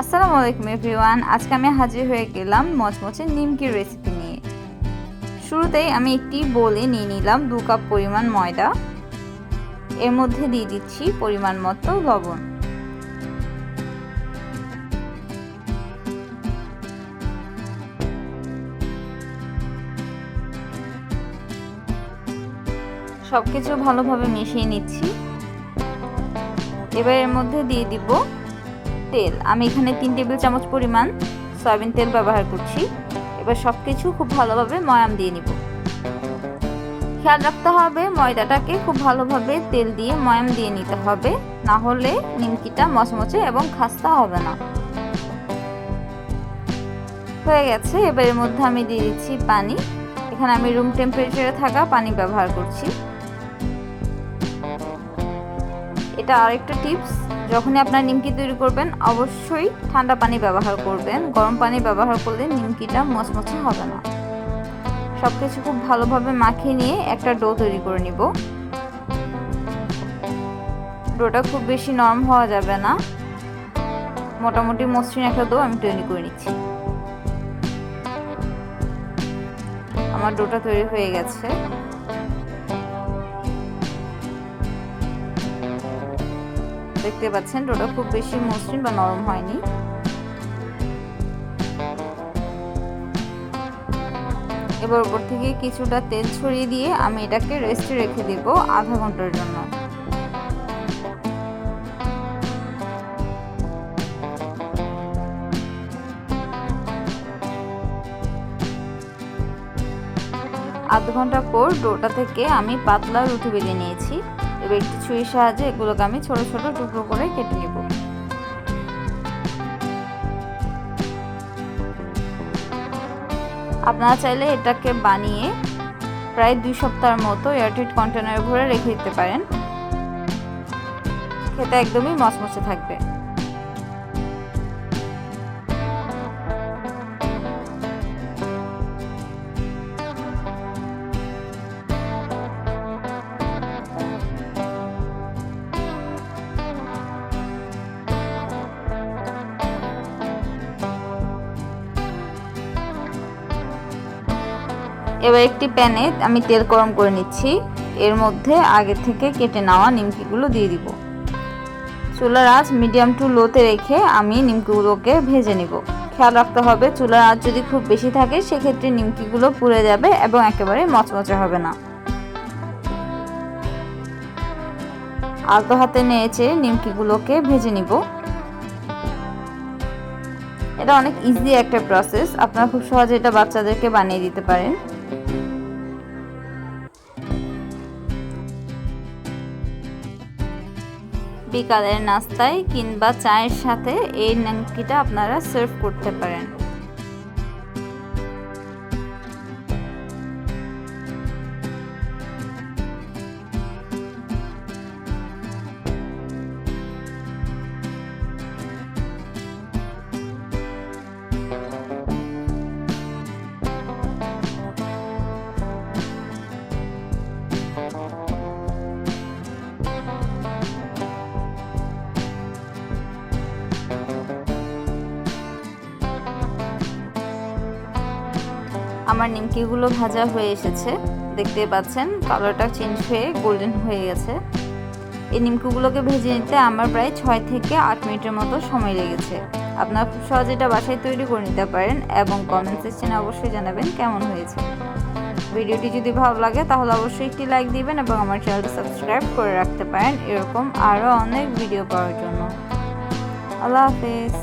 আসসালামু আলাইকুম এভরিওয়ান। আজকে আমি হাজির হয়ে গেলাম মচমচে নিমকির রেসিপি নিয়ে। শুরুতেই আমি একটি বোলে নিয়ে নিলাম দু কাপ পরিমাণ ময়দা। এর মধ্যে দিয়ে দিচ্ছি পরিমাণ মতো লবণ। সব কিছু ভালোভাবে মিশিয়ে নিচ্ছি। এবার এর মধ্যে দিয়ে দিব তেল। আমি এখানে তিন টেবিল চামচ পরিমাণ সয়াবিন তেল ব্যবহার করছি। এবার সব কিছু খুব ভালোভাবে ময়াম দিয়ে নিব। খেয়াল রাখতে হবে, ময়দাটাকে খুব ভালোভাবে তেল দিয়ে ময়াম দিয়ে নিতে হবে। না হলে নিমকিটা মচমচে এবং খাস্তা হবে না। হয়ে গেছে এবার এর মধ্যে আমি দিয়ে দিচ্ছি পানি। এখানে আমি রুম টেম্পারেচারে থাকা পানি ব্যবহার করছি। এটা আরেকটা টিপস, যখনই আপনার নিমকি তৈরি করবেন, অবশ্যই ঠান্ডা পানি ব্যবহার করবেন। গরম পানি ব্যবহার করলে নিমকিটা মচমচে হবে না। সব কিছু খুব ভালোভাবে মাখিয়ে নিয়ে একটা ডো তৈরি করে নিব। ডোটা খুব বেশি নরম হওয়া যাবে না। মোটামুটি মসৃণ একটা ডো আমি তৈরি করে নিচ্ছি। আমার ডোটা তৈরি হয়ে গেছে। দেখতে পাচ্ছেন, ডোটা খুব বেশি মসৃণ বা নরম হয়নি। এবার উপর থেকে কিছুটা তেল ছড়িয়ে দিয়ে আমি এটাকে রেস্টে রেখে দেব আধা ঘণ্টার জন্য। আধ ঘণ্টা পর ডোটা থেকে আমি পাতলা রুটি বেরিয়ে নিয়েছি। এবার একটু ছুরির সাহায্যে, এগুলোকে আমি ছোট ছোট টুকরো করে কেটে নেব। আপনারা চাইলে এটাকে বানিয়ে প্রায় দুই সপ্তাহের মতো এয়ারটাইট কন্টেনার ভরে রেখে দিতে পারেন। খেতে একদমই মচমচে থাকবে। এবার একটি প্যানে আমি তেল গরম করে নিচ্ছি। এর মধ্যে আগে থেকে কেটে নেওয়া নিমকিগুলো দিয়ে দিব। চুলার আঁচ মিডিয়াম টু লোতে রেখে আমি নিমকিগুলোকে ভেজে নিব। খেয়াল রাখতে হবে, চুলার আঁচ যদি খুব বেশি থাকে, সেক্ষেত্রে নিমকিগুলো পুড়ে যাবে এবং একেবারে মচমচে হবে না। আলতো হাতে নিয়েছে নিমকিগুলোকে ভেজে নিব। এটা অনেক ইজি একটা প্রসেস আপনারা খুব সহজে এটা বাচ্চাদেরকে বানিয়ে দিতে পারেন। বিকালের নাস্তায় কিংবা চায়ের সাথে এই নিমকিটা আপনারা সার্ভ করতে পারেন। আমার নিমকিগুলো ভাজা হয়ে এসেছে। দেখতে পাচ্ছেন, কালারটা চেঞ্জ হয়ে গোল্ডেন হয়ে গেছে। এই নিমকিগুলোকে ভেজে নিতে আমার প্রায় ছয় থেকে আট মিনিটের মতো সময় লেগেছে। আপনারা খুব সহজে এটা বাসায় তৈরি করে নিতে পারেন এবং কমেন্ট সেকশনে অবশ্যই জানাবেন কেমন হয়েছে। ভিডিওটি যদি ভালো লাগে, তাহলে অবশ্যই একটি লাইক দিবেন এবং আমার চ্যানেলটা সাবস্ক্রাইব করে রাখতে পারেন। এরকম আরও অনেক ভিডিও পাওয়ার জন্য। আল্লাহ হাফেজ।